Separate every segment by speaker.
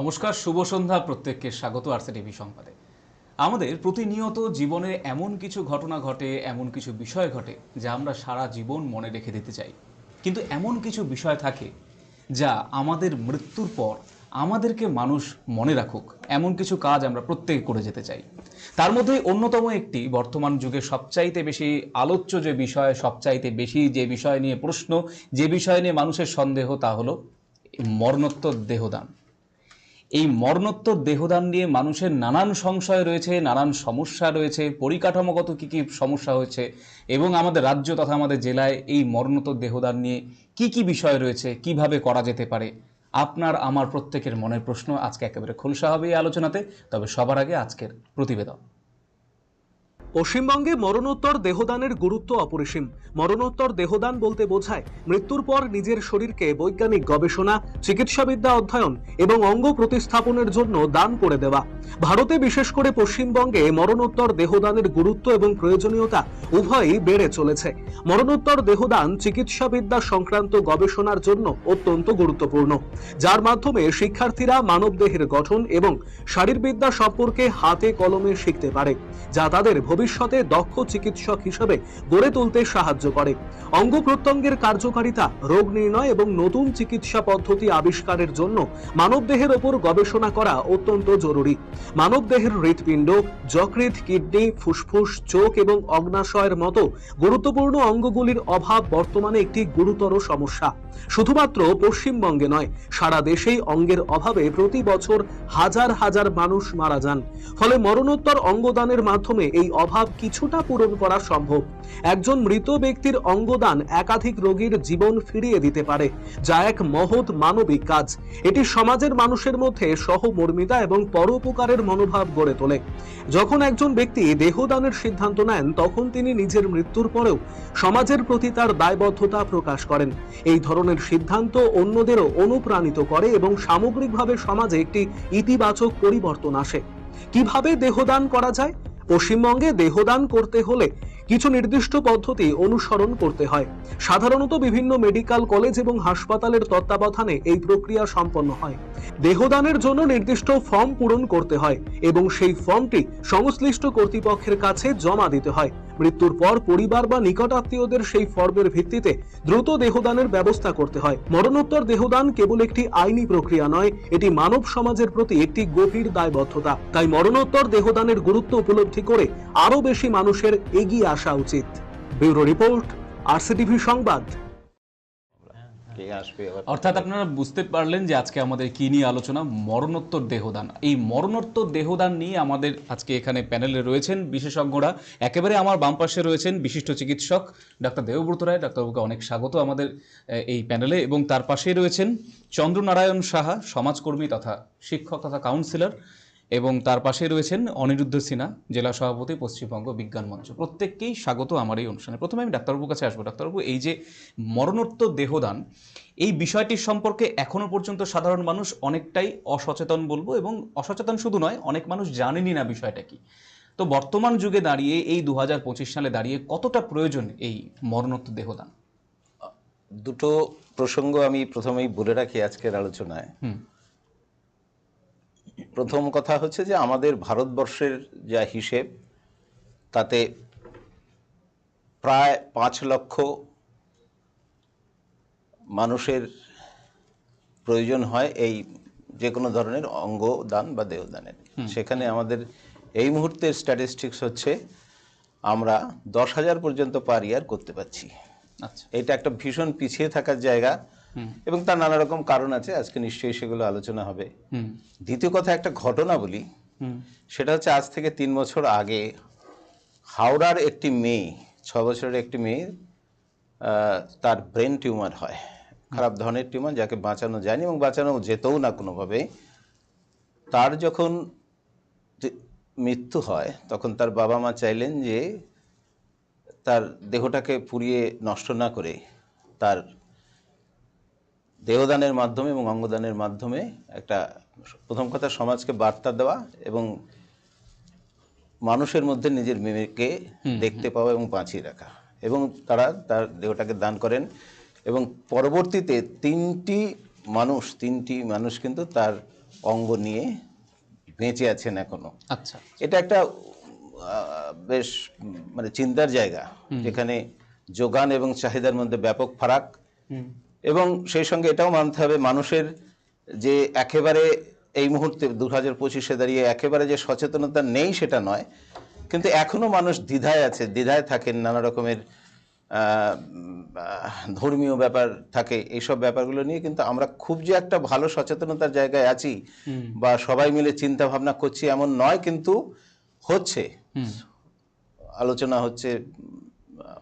Speaker 1: নমস্কার, শুভ সন্ধ্যা প্রত্যেককে। স্বাগত আরসি টিভি সংবাদে। আমাদের প্রতিনিয়ত জীবনে এমন কিছু ঘটনা ঘটে, এমন কিছু বিষয় ঘটে যা আমরা সারা জীবন মনে রেখে দিতে চাই। কিন্তু এমন কিছু বিষয় থাকে যা আমাদের মৃত্যুর পর আমাদেরকে মানুষ মনে রাখুক। এমন কিছু কাজ আমরা প্রত্যেকে করে যেতে চাই। তার মধ্যে অন্যতম একটি বর্তমান যুগে সবচাইতে বেশি আলোচ্য যে বিষয়, সবচাইতে বেশি যে বিষয় নিয়ে প্রশ্ন, যে বিষয় নিয়ে মানুষের সন্দেহ তা হলো মরণোত্তর দেহদান। এই মরণোত্তর দেহদান নিয়ে মানুষের নানান সংশয় রয়েছে, নানান সমস্যা রয়েছে, পরিকাঠামোগত কী কী সমস্যা হয়েছে এবং আমাদের রাজ্য তথা আমাদের জেলায় এই মরণোত্তর দেহদান নিয়ে কি কি বিষয় রয়েছে, কীভাবে করা যেতে পারে? আপনার, আমার প্রত্যেকের মনের প্রশ্ন আজকে একেবারে খোলসা হবে এই আলোচনাতে। তবে সবার আগে আজকের প্রতিবেদন।
Speaker 2: পশ্চিমবঙ্গে মরণোত্তর দেহদানের গুরুত্ব অপরিসীম। মরণোত্তর দেহদান বলতে বোঝায় মৃত্যুর পর নিজের শরীরকে বৈজ্ঞানিক গবেষণা, চিকিৎসাবিদ্যা অধ্যয়ন এবং অঙ্গ প্রতিস্থাপনের জন্য দান করে দেওয়া। ভারতে বিশেষ করে পশ্চিমবঙ্গে মরণোত্তর দেহদানের গুরুত্ব এবং প্রয়োজনীয়তা উভয়ই বেড়ে চলেছে। মরণোত্তর দেহদান চিকিৎসাবিদ্যা সংক্রান্ত গবেষণার জন্য অত্যন্ত গুরুত্বপূর্ণ। যার মাধ্যমে শিক্ষার্থীরা মানবদেহের গঠন এবং শারীরবিদ্যা সম্পর্কে হাতে কলমে শিখতে পারে, যা তাদের ভবিষ্যতে দক্ষ চিকিৎসক হিসেবে গড়ে তুলতে সাহায্য করে। অঙ্গ প্রত্যঙ্গের কার্যকারিতা, রোগ নির্ণয় এবং নতুন চিকিৎসা পদ্ধতি আবিষ্কারের জন্য মানবদেহের ওপর গবেষণা করা অত্যন্ত জরুরি। মানবদেহের হৃৎপিণ্ড, যকৃৎ কিডনি, ফুসফুস, চোখ এবং অগ্নাশয়ের মতো গুরুত্বপূর্ণ অঙ্গগুলির অভাব বর্তমানে একটি গুরুতর সমস্যা। শুধুমাত্র পশ্চিমবঙ্গে নয়, সারা দেশেই অঙ্গের অভাবে প্রতি বছর হাজার হাজার মানুষ মারা যান। ফলে মরণোত্তর অঙ্গদানের মাধ্যমে এই অভাব কিছুটা পূরণ করা সম্ভব। একজন মৃত ব্যক্তির অঙ্গদান একাধিক রোগীর জীবন ফিরিয়ে দিতে পারে, যা এক মহৎ মানবিক কাজ। এটি সমাজের মানুষের মধ্যে সহমর্মিতা এবং পরোপকারের মনোভাব গড়ে তোলে। যখন একজন ব্যক্তি দেহদানের সিদ্ধান্ত নেন, তখন তিনি নিজের মৃত্যুর পরেও সমাজের প্রতি তার দায়বদ্ধতা প্রকাশ করেন। এই ধরনের সিদ্ধান্ত অন্যদেরও অনুপ্রাণিত করে এবং সামগ্রিকভাবে সমাজে একটি ইতিবাচক পরিবর্তন আসে। কীভাবে দেহদান করা যায়? পশ্চিমবঙ্গে দেহদান করতে হলে কিছু নির্দিষ্ট পদ্ধতি অনুসরণ করতে হয়। সাধারণত বিভিন্ন মেডিকেল কলেজ এবং হাসপাতালের তত্ত্বাবধানে এই প্রক্রিয়া সম্পন্ন হয়। দেহদানের জন্য নির্দিষ্ট ফর্ম পূরণ করতে হয় এবং সেই ফর্মটি সংশ্লিষ্ট কর্তৃপক্ষের কাছে জমা দিতে হয়। মৃত্যুর পর পরিবার বা নিকট আত্মীয়দের সেই ফর্মের ভিত্তিতে দ্রুত দেহদানের ব্যবস্থা করতে হয়। মরণোত্তর দেহদান কেবল একটি আইনি প্রক্রিয়া নয়, এটি মানব সমাজের প্রতি একটি গভীর দায়বদ্ধতা। তাই মরণোত্তর দেহদানের গুরুত্ব উপলব্ধি করে আরও বেশি মানুষের এগিয়ে আসা উচিত। ব্যুরো রিপোর্ট, আরসিটিভি সংবাদ।
Speaker 1: অর্থাৎ আপনারা বুঝতে পারলেন যে আজকে আমাদের কি নিয়ে আলোচনা? মরণোত্তর দেহদান। এই মরণোত্তর দেহদান নিয়ে আমাদের আজকে এখানে প্যানেলে রয়েছেন বিশেষজ্ঞরা। একেবারে আমার বাম পাশে রয়েছেন বিশিষ্ট চিকিৎসক ডাক্তার দেবব্রত রায়। ডাক্তারবাবুকে অনেক স্বাগত আমাদের এই প্যানেলে এবং তার পাশেই রয়েছেন চন্দ্রনারায়ণ সাহা, সমাজকর্মী তথা শিক্ষক তথা কাউন্সিলর এবং তার পাশে রয়েছেন অনিরুদ্ধ সিনহা জেলা সভাপতি পশ্চিমবঙ্গ বিজ্ঞান মঞ্চ। প্রত্যেককেই স্বাগত আমার এই অনুষ্ঠানে। প্রথমে আমি ডাক্তারবাবুর কাছে আসব। ডাক্তারবাবু এই যে মরণোত্তর দেহদান এই বিষয়টির সম্পর্কে এখনও পর্যন্ত সাধারণ মানুষ অনেকটাই অসচেতন বলব এবং অসচেতন শুধু নয় অনেক মানুষ জানেনই না বিষয়টা কি। তো বর্তমান যুগে দাঁড়িয়ে এই দু হাজার পঁচিশ সালে দাঁড়িয়ে কতটা প্রয়োজন এই মরণোত্তর দেহদান?
Speaker 3: দুটো প্রসঙ্গ আমি প্রথমেই বলে রাখি আজকের আলোচনায়।
Speaker 1: হুম।
Speaker 3: প্রথম কথা হচ্ছে যে আমাদের ভারতবর্ষের যা হিসেব তাতে প্রায় পাঁচ লক্ষ মানুষের প্রয়োজন হয় এই যে কোনো ধরনের অঙ্গ দান বা দেহদানের। সেখানে আমাদের এই মুহূর্তের স্ট্যাটিস্টিক্স হচ্ছে আমরা দশ হাজার পর্যন্ত পার ইয়ার করতে পারছি।
Speaker 1: আচ্ছা।
Speaker 3: এটা একটা ভীষণ পিছিয়ে থাকার জায়গা। এবং তার নানা রকম কারণ আছে আজকে নিশ্চয়ই সেগুলো আলোচনা হবে।
Speaker 1: হুম।
Speaker 3: দ্বিতীয় কথা একটা ঘটনা বলি।
Speaker 1: হুম।
Speaker 3: সেটা হচ্ছে আজ থেকে তিন বছর আগে হাওড়ার একটি মেয়ে ছ বছরের একটি মেয়ে তার ব্রেন টিউমার হয়। খারাপ ধরনের টিউমার যাকে বাঁচানো যায়নি এবং বাঁচানো যেতেও না কোনোভাবে। তার যখন মৃত্যু হয় তখন তার বাবা মা চাইলেন যে তার দেহটাকে পুড়িয়ে নষ্ট না করে তার দেহদানের মাধ্যমে এবং অঙ্গদানের মাধ্যমে একটা প্রথম কথা সমাজকে বার্তা দেওয়া এবং মানুষের মধ্যে নিজের মেয়েকে দেখতে পাওয়া এবং বাঁচিয়ে রাখা। এবং তারা তার দেহটাকে দান করেন এবং পরবর্তীতে তিনটি মানুষ তিনটি মানুষ কিন্তু তার অঙ্গ নিয়ে বেঁচে আছেন এখনও।
Speaker 1: আচ্ছা।
Speaker 3: এটা একটা বেশ মানে চিন্তার জায়গা। যেখানে যোগান এবং চাহিদার মধ্যে ব্যাপক ফারাক। এবং সেই সঙ্গে এটাও মানতে হবে মানুষের যে একেবারে এই মুহূর্তে দু হাজার পঁচিশে দাঁড়িয়ে একেবারে যে সচেতনতা নেই সেটা নয় কিন্তু এখনও মানুষ দ্বিধায় আছে দ্বিধায় থাকেন নানা রকমের ধর্মীয় ব্যাপার থাকে এইসব ব্যাপারগুলো নিয়ে কিন্তু আমরা খুব যে একটা ভালো সচেতনতার জায়গায় আছি বা সবাই মিলে চিন্তা ভাবনা করছি এমন নয় কিন্তু হচ্ছে। আলোচনা হচ্ছে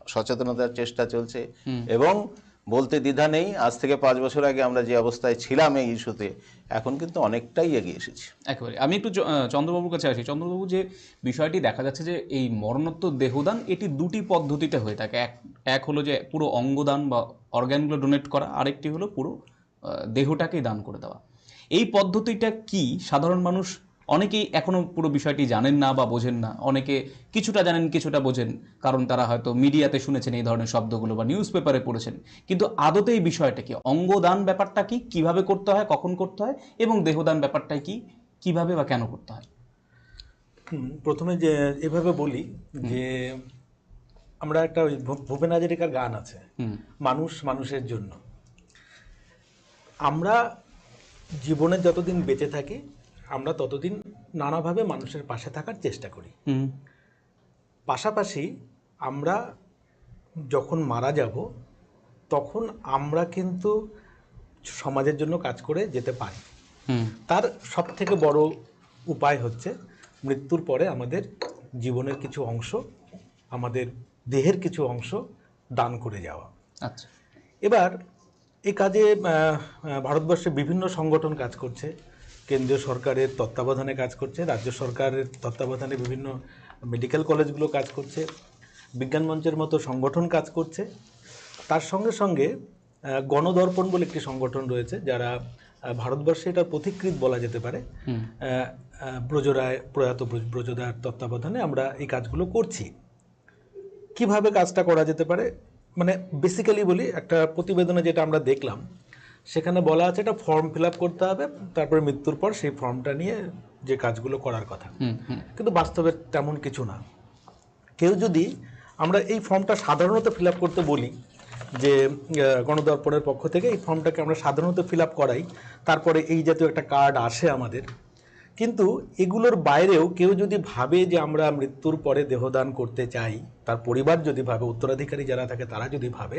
Speaker 3: সচেতনতার চেষ্টা চলছে এবং বলতে দ্বিধা নেই। আজ থেকে পাঁচ বছর আগে আমরা যে অবস্থায় ছিলাম এই ইস্যুতে, এখন কিন্তু অনেকটাই এগিয়ে এসেছি।
Speaker 1: একেবারে। আমি একটু চন্দ্রবাবুর কাছে আসি। চন্দ্রবাবু, যে বিষয়টি দেখা যাচ্ছে যে এই মরণোত্তর দেহদান, এটি দুটি পদ্ধতিতে হয়ে থাকে। এক এক হলো যে পুরো অঙ্গদান বা অর্গ্যানগুলো ডোনেট করা, আরেকটি হলো পুরো দেহটাকেই দান করে দেওয়া। এই পদ্ধতিটা কি? সাধারণ মানুষ অনেকেই এখনও পুরো বিষয়টি জানেন না বা বোঝেন না। অনেকে কিছুটা জানেন কিছুটা বোঝেন। কারণ তারা হয়তো মিডিয়াতে শুনেছেন এই ধরনের শব্দগুলো বা নিউজ পেপারে পড়েছেন। কিন্তু আদতে এই বিষয়টা কি? অঙ্গদান ব্যাপারটা কি? কীভাবে করতে হয়? কখন করতে হয়? এবং দেহদান ব্যাপারটা কি? কীভাবে বা কেন করতে হয়?
Speaker 4: হুম, প্রথমে যে এভাবে বলি যে আমরা একটা ওই ভূপেন হাজারিকার গান আছে।
Speaker 1: হুম।
Speaker 4: মানুষ মানুষের জন্য। আমরা জীবনে যতদিন বেঁচে থাকি আমরা ততদিন নানাভাবে মানুষের পাশে থাকার চেষ্টা করি। পাশাপাশি আমরা যখন মারা যাব তখন আমরা কিন্তু সমাজের জন্য কাজ করে যেতে পারি। তার সব থেকে বড় উপায় হচ্ছে মৃত্যুর পরে আমাদের জীবনের কিছু অংশ আমাদের দেহের কিছু অংশ দান করে যাওয়া।
Speaker 1: আচ্ছা।
Speaker 4: এবার এ কাজে ভারতবর্ষে বিভিন্ন সংগঠন কাজ করছে। কেন্দ্রীয় সরকারের তত্ত্বাবধানে কাজ করছে রাজ্য সরকারের তত্ত্বাবধানে বিভিন্ন মেডিকেল কলেজগুলো কাজ করছে বিজ্ঞান মঞ্চের মতো সংগঠন কাজ করছে। তার সঙ্গে সঙ্গে গণদর্পণ বলে একটি সংগঠন রয়েছে যারা ভারতবর্ষে এটা পথিকৃত বলা যেতে পারে। ব্রজরায় প্রয়াত ব্রজ- ব্রজদার তত্ত্বাবধানে আমরা এই কাজগুলো করছি। কীভাবে কাজটা করা যেতে পারে? মানে বেসিক্যালি বলি একটা প্রতিবেদনে যেটা আমরা দেখলাম সেখানে বলা আছে একটা ফর্ম ফিল আপ করতে হবে তারপরে মৃত্যুর পর সেই ফর্মটা নিয়ে যে কাজগুলো করার কথা। কিন্তু বাস্তবে তেমন কিছু না। কেউ যদি আমরা এই ফর্মটা সাধারণত ফিল আপ করতে বলি যে গণদর্পণের পক্ষ থেকে এই ফর্মটাকে আমরা সাধারণত ফিল আপ করাই তারপরে এই জাতীয় একটা কার্ড আসে আমাদের। কিন্তু এগুলোর বাইরেও কেউ যদি ভাবে যে আমরা মৃত্যুর পরে দেহদান করতে চাই তার পরিবার যদি ভাবে উত্তরাধিকারী যারা থাকে তারা যদি ভাবে